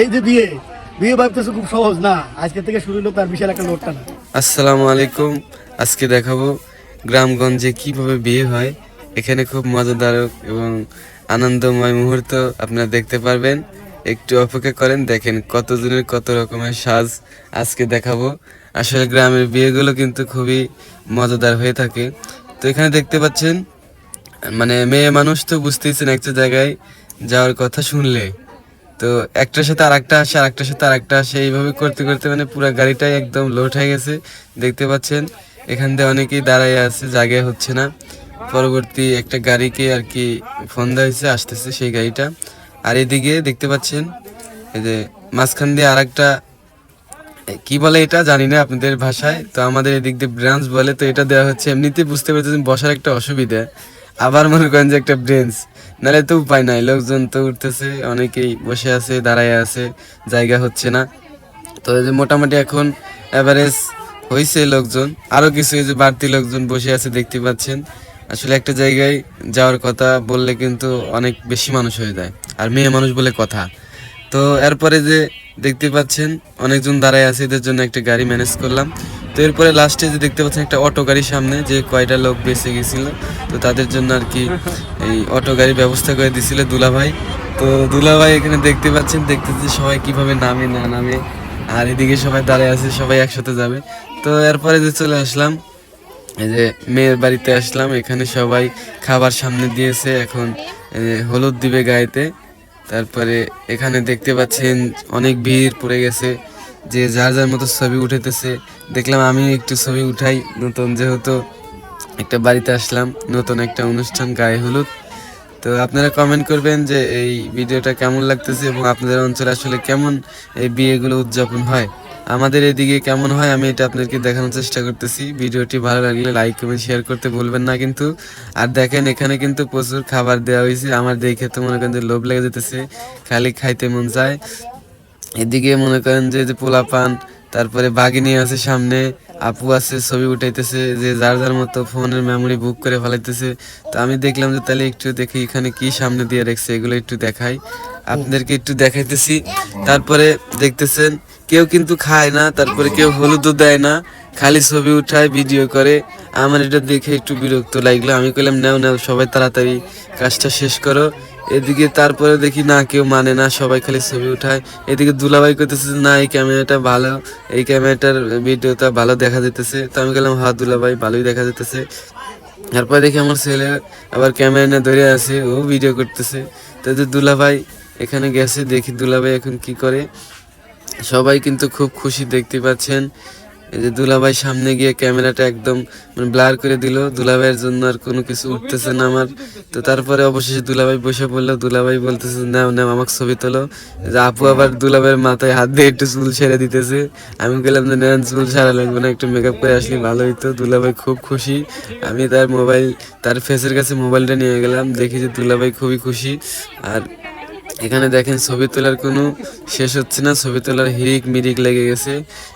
এই যে বিয়ে বিয়ে ভাবতেছে খুব সহজ না? আজকে থেকে শুরু হলো তার বিশাল একটা লোডটা না? আসসালামু আলাইকুম। আজকে দেখাবো গ্রামগঞ্জে কীভাবে বিয়ে হয়। এখানে খুব মজাদারক এবং আনন্দময় মুহূর্ত আপনারা দেখতে পারবেন। একটু অপেক্ষা করেন দেখেন কতজনের কত রকমের সাজ আজকে দেখাবো। আসলে গ্রামের বিয়েগুলো কিন্তু খুবই মজাদার হয়ে থাকে। তো এখানে দেখতে পাচ্ছেন মানে মেয়ে মানুষ তো বুঝতেইছেন একটা জায়গায় যাওয়ার কথা শুনলে। তো একটার সাথে আর একটা আসে আর একটার সাথে আর একটা আসে। এইভাবে করতে করতে মানে পুরো গাড়িটাই একদম লোড হয়ে গেছে। দেখতে পাচ্ছেন, এখান দিয়ে অনেকেই দাঁড়ায় আছে, জায়গায় হচ্ছে না। পরবর্তী একটা গাড়িকে আর কি ফোন দেওয়া হয়েছে, আসতেছে সেই গাড়িটা। আর এদিকে দেখতে পাচ্ছেন, এই যে মাঝখান দিয়ে আর একটা কি বলে এটা? জানি না আপনাদের ভাষায়। তো আমাদের এদিক দিয়ে ব্রাঞ্চ বলে, তো এটা দেওয়া হচ্ছে। এমনিতে বুঝতে পারতেছেন, বসার একটা অসুবিধা। আবার মনে করেন যে একটা ব্রেঞ্চ নাহলে তো উপায় নাই, লোকজন তো উঠতেছে, অনেকেই বসে আছে, দাঁড়ায় আছে, জায়গা হচ্ছে না। তো যে মোটামুটি এখন অ্যাভারেজ হয়েছে লোকজন। আরও কিছু যে বাড়তি লোকজন বসে আছে দেখতে পাচ্ছেন। আসলে একটা জায়গায় যাওয়ার কথা বললে কিন্তু অনেক বেশি মানুষ হয়ে যায়, আর মেয়ে মানুষ বলে কথা। তো এরপরে যে দেখতে পাচ্ছেন, অনেকজন দাঁড়ায় আছে, এদের জন্য একটা গাড়ি ম্যানেজ করলাম। তো এরপরে লাস্টে যে দেখতে পাচ্ছেন একটা অটো গাড়ির সামনে, যে কয়টা লোক বেঁচে গেছিল। তো তাদের জন্য আর কি এই অটো গাড়ির ব্যবস্থা করে দিছিল দুলাভাই। তো দুলাভাই এখানে দেখতে পাচ্ছেন, দেখতেছি সবাই কীভাবে নামে না নামে। আর এদিকে সবাই দাঁড়ায় আছে, সবাই একসাথে যাবে। তো এরপরে যে চলে আসলাম, এই যে মেয়ের বাড়িতে আসলাম, এখানে সবাই খাবার সামনে দিয়েছে। এখন হলুদ দিবে গায়েতে। তারপরে এখানে দেখতে পাচ্ছেন অনেক ভিড় পড়ে গেছে। যে যার যার মতো ছবি উঠেতেছে। দেখলাম আমি একটু ছবি উঠাই, নতুন যেহেতু একটা বাড়িতে আসলাম, নতুন একটা অনুষ্ঠান, গায়ে হলুদ। তো আপনারা কমেন্ট করবেন যে এই ভিডিওটা কেমন লাগতেছে এবং আপনাদের অঞ্চলে আসলে কেমন এই বিয়েগুলো উদযাপন হয়। আমাদের এদিকে কেমন হয় আমি এটা আপনাদেরকে দেখানোর চেষ্টা করতেছি। ভিডিওটি ভালো লাগলে লাইক কমেন্ট শেয়ার করতে ভুলবেন না কিন্তু। আর দেখেন এখানে কিন্তু প্রচুর খাবার দেওয়া হয়েছে। আমার দেখে তো মনে করেন যে লোভ লেগে যেতেছে, খালি খাইতে মন চায়। এদিকে মনে করেন যে যে পোলা পান তারপরে বাঘিনী আছে সামনে। আপু আছে, ছবি উঠাইতেছে, যে যার যার মতো ফোনের মেমোরি বুক করে ফেলাইতেছে। তো আমি দেখলাম যে তাহলে একটু দেখি এখানে কি সামনে দিয়ে রেখেছে, এগুলো একটু দেখাই। আপনাদেরকে একটু দেখাইতেছি। তারপরে দেখতেছেন, কেউ কিন্তু খায় না, তারপরে কেউ হলুদও দেয় না, খালি ছবি উঠায় ভিডিও করে। আমার এটা দেখে একটু বিরক্ত লাগল। আমি কইলাম, নাও নাও, সবাই তাড়াতাড়ি কাজটা শেষ করো। এদিকে তারপরে দেখি, না, কেউ মানে না, সবাই খালি ছবি উঠায়। এদিকে দুলাভাই করতেছে না, এই ক্যামেরাটা ভালো, এই ক্যামেরাটার ভিডিওটা ভালো দেখা যেতেছে তো আমি গেলাম হা দুলাভাই, ভালোই দেখা যেতেছে তারপরে দেখি আমার ছেলে আবার ক্যামেরা নিয়ে ধরে আছে, ও ভিডিও করতেছে। তো দুলাভাই এখানে গেছে, দেখি দুলাভাই এখন কি করে। সবাই কিন্তু খুব খুশি দেখতে পাচ্ছেন। এই যে দুলাভাই সামনে গিয়ে ক্যামেরাটা একদম মানে ব্লার করে দিল। দুলাভাইয়ের জন্য আর কোনো কিছু উঠতেছে না আমার। তো তারপরে অবশেষে দুলাভাই বসে পড়ল। দুলাভাই বলতেছে, নাও নাও, আমাকে ছবি তোলো। যে আপু আবার দুলাভাইয়ের মাথায় হাত দিয়ে একটু চুল ছেড়ে দিতেছে। আমি বললাম যে না চুল ছাড়া লাগবে না, একটু মেকআপ করে আসলে ভালো হইতো দুলাভাই খুব খুশি। আমি তার মোবাইল তার ফেসের কাছে মোবাইলটা নিয়ে গেলাম। দেখি যে দুলাভাই খুবই খুশি। আর এখানে দেখেন ছবি তোলার কোনো শেষ হচ্ছে না, ছবি তোলার হিরিক মিরিক লেগে গেছে।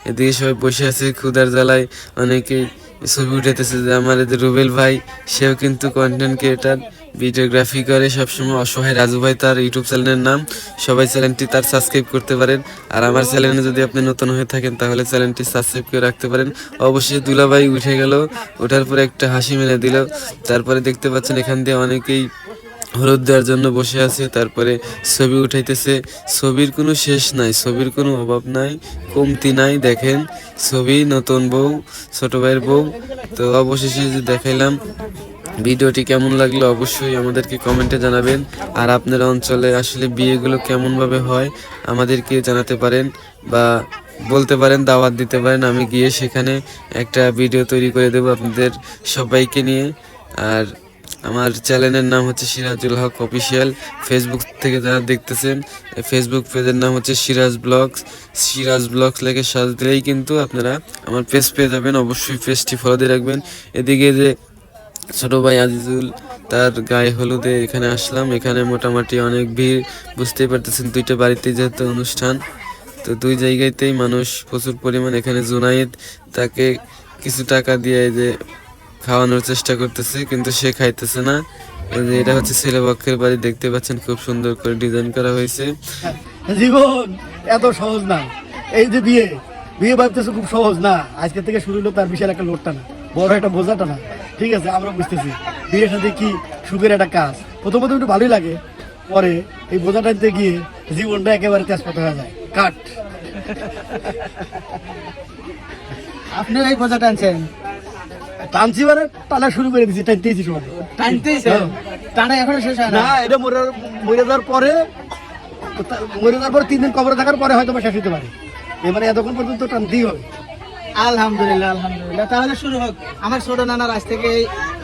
এদিকে সবাই বসে আছে ক্ষুদার জ্বালায় অনেকেই ছবি উঠাইতেছে যে যে রুবেল ভাই, সেও কিন্তু কন্টেন্ট ক্রিয়েটার ভিডিওগ্রাফি করে, সবসময় অসহায় রাজু ভাই তার ইউটিউব চ্যানেলের নাম, সবাই চ্যানেলটি তার সাবস্ক্রাইব করতে পারেন। আর আমার চ্যানেলে যদি আপনি নতুন হয়ে থাকেন, তাহলে চ্যানেলটি সাবস্ক্রাইব করে রাখতে পারেন। অবশ্যই দুলাভাই উঠে গেল ওঠার পরে একটা হাসি মেরে দিল। তারপরে দেখতে পাচ্ছেন এখান দিয়ে অনেকেই হলুদ দেওয়ার জন্য বসে আছে, তারপরে ছবি উঠাইতেছে। ছবির কোনো শেষ নাই, ছবির কোনো অভাব নাই, কমতি নাই। দেখেন, ছবি, নতুন বউ, ছোট ভাইয়ের বউ। তো অবশেষে যে দেখাইলাম, ভিডিওটি কেমন লাগল অবশ্যই আমাদেরকে কমেন্টে জানাবেন। আর আপনার অঞ্চলে আসলে বিয়েগুলো কেমনভাবে হয়, আমাদেরকে জানাতে পারেন বা বলতে পারেন, দাওয়াত দিতে পারেন। আমি গিয়ে সেখানে একটা ভিডিও তৈরি করে দেবো আপনাদের সবাইকে নিয়ে। আর আমার চ্যানেলের নাম হচ্ছে সিরাজুল হক অফিসিয়াল। ফেসবুক থেকে যারা দেখতেছেন ফেসবুক পেজের নাম হচ্ছে সিরাজ ব্লগস। সিরাজ ব্লগস লেগে সাজ দিলেই কিন্তু আপনারা আমার পেজ পেয়ে যাবেন। অবশ্যই পেজটি ফলো দিয়ে রাখবেন। এদিকে যে ছোট ভাই আজিজুল, তার গায়ে হলুদে এখানে আসলাম। এখানে মোটামুটি অনেক ভিড়, বুঝতেই পারতেছেন দুইটা বাড়িতে যেহেতু অনুষ্ঠান, তো দুই জায়গাতেই মানুষ প্রচুর পরিমাণ। এখানে জুনাইদ তাকে কিছু টাকা দিয়ে যে খাওয়ানোর চেষ্টা করতেছে কিন্তু সে খাইতেছে না। যে এটা হচ্ছে ছেলে পক্ষের বাড়ি দেখতে পাচ্ছেন খুব সুন্দর করে ডিজাইন করা হয়েছে। জীবন এত সহজ না। এই যে বিয়ে বিয়ে ভাবতেছে খুব সহজ না। আজকে থেকে শুরু হলো তার বিশাল একটা লোডটা না। বড় একটা বোঝাটা না। ঠিক আছে আমরা বুঝতেছি। বিয়ের সাথে কি সুখের একটা কাজ? প্রথমত একটু ভালোই লাগে। পরে এই বোঝাটা নিতে গিয়ে জীবনটা একেবারে তেজপাত হয়ে যায়। কাট। আপনি এই বোঝাটা টানছেন টানছি মানে টানা শুরু করে দিচ্ছি টানতেছি সময় টানতেছেন টানা এখনও শেষ হয় না? না এটা মরে মরে যাওয়ার পরে মরে যাওয়ার পরে তিন দিন কবরে থাকার পরে হয়তো শেষ হতে পারে। এবারে এতক্ষণ পর্যন্ত টানতেই হবে। আলহামদুলিল্লাহ আলহামদুলিল্লাহ। তাহলে শুরু হোক। আমার ছোট নানার আজ থেকে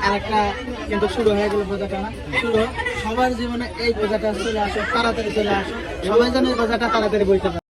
আরেকটা কিন্তু শুরু হয়ে গেল বোঝা টানা শুরু হোক। সবার জীবনে এই বোঝাটা চলে আসো তাড়াতাড়ি চলে আসো সবাই যেন এই বোঝাটা তাড়াতাড়ি বইতে পারে।